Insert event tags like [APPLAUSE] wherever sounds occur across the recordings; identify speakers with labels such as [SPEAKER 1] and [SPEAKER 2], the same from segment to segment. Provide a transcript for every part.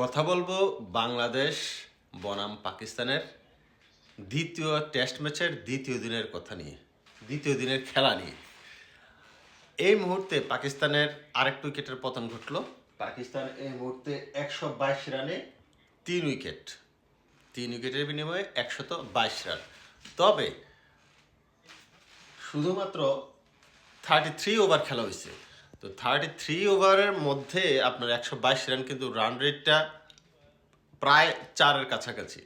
[SPEAKER 1] কথা বলব বাংলাদেশ, বনাম পাকিস্তানের দ্বিতীয় টেস্ট ম্যাচের দ্বিতীয় দিনের কথা নিয়ে, দ্বিতীয় দিনের খেলা নিয়ে। এই মুহূর্তে পাকিস্তানের আরেক উইকেটের পতন ঘটলো। পাকিস্তান এই মুহূর্তে একশো বাইশ রানে তিন উইকেট। তিন উইকেটের বিনিময়ে একশত বাইশ রান। তবে শুধুমাত্র থার্টি থ্রি ওভার খেলা হয়েছে। তো থার্টি থ্রি ওভারের মধ্যে আপনার একশো বাইশ রান কিন্তু রান রেটটা প্রায় চারের কাছাকাছি।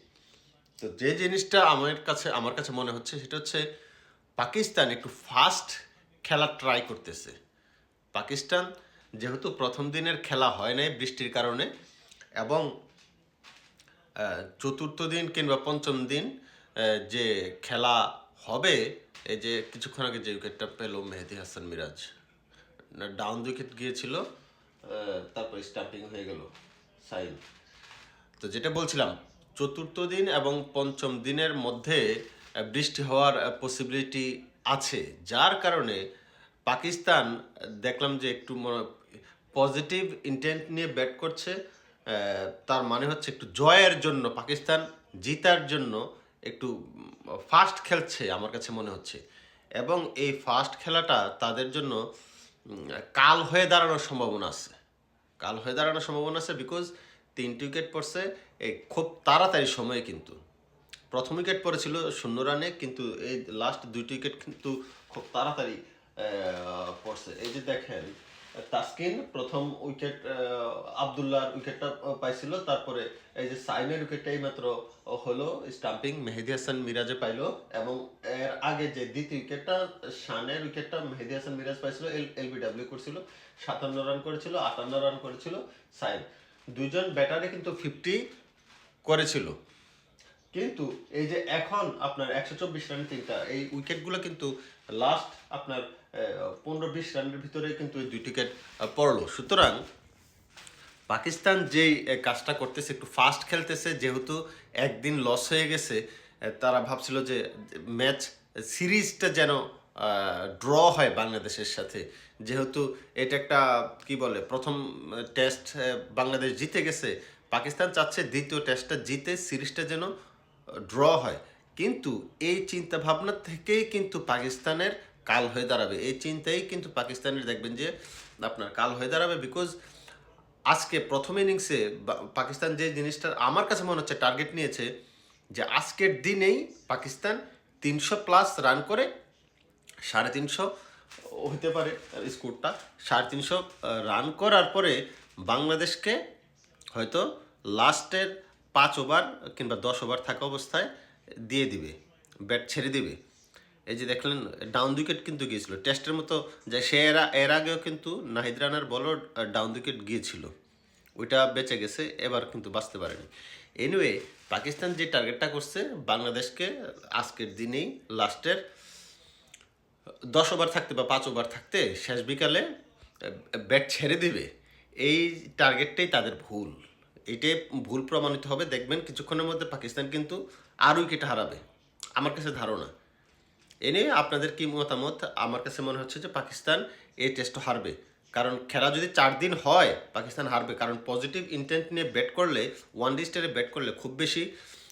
[SPEAKER 1] তো যে জিনিসটা আমার কাছে আমার কাছে মনে হচ্ছে সেটা হচ্ছে পাকিস্তান একটু ফাস্ট খেলা ট্রাই করতেছে। পাকিস্তান যেহেতু প্রথম দিনের খেলা হয় নাই বৃষ্টির কারণে এবং চতুর্থ দিন কিংবা পঞ্চম দিন যে খেলা হবে, এই যে কিছুক্ষণ আগে যে উইকেটটা পেল মেহেদি হাসান মিরাজ। ডাউন উইকেট গিয়েছিল তারপর স্টাম্পিং হয়ে গেল, সাইন। তো যেটা বলছিলাম, চতুর্থ দিন এবং পঞ্চম দিনের মধ্যে বৃষ্টি হওয়ার পসিবিলিটি আছে। যার কারণে পাকিস্তান দেখলাম যে একটু পজিটিভ ইন্টেন্ট নিয়ে ব্যাট করছে তার মানে হচ্ছে একটু জয়ের জন্য, পাকিস্তান জিতার জন্য একটু ফাস্ট খেলছে, আমার কাছে মনে হচ্ছে। এবং এই ফাস্ট খেলাটা তাদের জন্য কাল হয়ে দাঁড়ানোর সম্ভাবনা আছে। কাল হয়ে দাঁড়ানোর সম্ভাবনা আছে বিকজ তিনটি উইকেট পড়ছে, এই খুব তাড়াতাড়ি সময়ে কিন্তু। প্রথম উইকেট পড়েছিল শূন্য রানে, কিন্তু এই লাস্ট দুইটি উইকেট কিন্তু খুব তাড়াতাড়ি পড়ছে। এই যে দেখেন তাসকিন প্রথম উইকেট আবদুল্লাহর উইকেটটা পাইছিল। তারপরে এই যে সাইনের উইকেটটা এই মাত্র হলো স্টাম্পিং মেহেদি হাসান মিরাজে পাইলো এবং এর আগে যে দ্বিতীয় উইকেটটা শানের উইকেটটা মেহেদি হাসান মিরাজ পাইছিল, এল, এলবিডব্লিউ করছিল। সাতান্ন রান করেছিল, আটান্ন রান করেছিল সাইন। দুজন ব্যাটারে কিন্তু ফিফটি করেছিল। কিন্তু এই যে এখন আপনার একশো চব্বিশ রান তিনটা, এই উইকেটগুলো কিন্তু লাস্ট আপনার পনেরো বিশ রানের ভিতরে কিন্তু এই দুই উইকেট পড়ল। সুতরাং পাকিস্তান যেই কাজটা করতেছে, একটু ফাস্ট খেলতেছে, যেহেতু একদিন লস হয়ে গেছে তারা ভাবছিল যে ম্যাচ সিরিজটা যেন ড্র হয় বাংলাদেশের সাথে। যেহেতু এটা একটা, কি বলে, প্রথম টেস্ট বাংলাদেশ জিতে গেছে, পাকিস্তান চাচ্ছে দ্বিতীয় টেস্টটা জিতে, সিরিজটা যেন ড্র হয়। কিন্তু এই চিন্তা ভাবনা থেকেই কিন্তু পাকিস্তানের কাল হয়ে দাঁড়াবে। এই চিন্তাই কিন্তু পাকিস্তানের দেখবেন যে আপনার কাল হয়ে দাঁড়াবে বিকজ আজকে প্রথম ইনিংসে পাকিস্তান যে জিনিসটা আমার কাছে মনে হচ্ছে টার্গেট নিয়েছে যে আজকের দিনেই পাকিস্তান তিনশো প্লাস রান করে সাড়ে তিনশো হতে পারে স্কোরটা সাড়ে তিনশো রান করার পরে বাংলাদেশকে হয়তো লাস্টের পাঁচ ওভার কিংবা দশ ওভার থাকা অবস্থায় দিয়ে দিবে, ব্যাট ছেড়ে দিবে। এই যে দেখলেন ডাউন উইকেট কিন্তু গিয়েছিল। টেস্টের মতো যে সে এরা, এর আগেও কিন্তু নাহিদ রানার বলও ডাউন উইকেট গিয়েছিল। ওইটা বেঁচে গেছে, এবার কিন্তু বাঁচতে পারেনি। এনিওয়ে পাকিস্তান যে টার্গেটটা করছে, বাংলাদেশকে আজকের দিনেই লাস্টের দশ ওভার থাকতে বা পাঁচ ওভার থাকতে শেষ বিকালে ব্যাট ছেড়ে দিবে। এই টার্গেটটাই তাদের ভুল। এটাই ভুল প্রমাণিত হবে। দেখবেন কিছুক্ষণের মধ্যে পাকিস্তান কিন্তু আর উইকেট হারাবে। আমার কাছে ধারণা। এ নিয়ে আপনাদের কি মতামত? আমার কাছে মনে হচ্ছে যে পাকিস্তান এই টেস্টও হারবে। কারণ খেলা যদি চার দিন হয়, পাকিস্তান হারবে। কারণ পজিটিভ ইন্টেন্ট নিয়ে ব্যাট করলে ওয়ান ডে স্টারে ব্যাট করলে খুব বেশি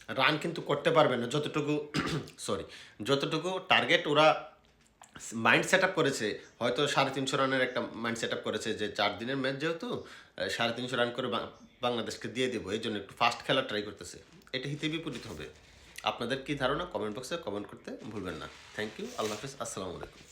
[SPEAKER 1] রান কিন্তু করতে পারবে না। যতটুকু [COUGHS] সরি যতটুকু টার্গেট ওরা মাইন্ড সেট আপ করেছে, হয়তো সাড়ে তিনশো রানের একটা মাইন্ড সেট আপ করেছে যে চার দিনের ম্যাচ যেহেতু সাড়ে তিনশো রান করে বাংলাদেশকে দিয়ে দেবো, এই জন্য একটু ফাস্ট খেলা ট্রাই করতেছে। এটা হিতে বিপরীত হবে। আপনাদের কি ধারণা? কমেন্ট বক্সে কমেন্ট করতে ভুলবেন না। থ্যাংক ইউ আল্লাহ হাফিজ। আসসালামু আলাইকুম।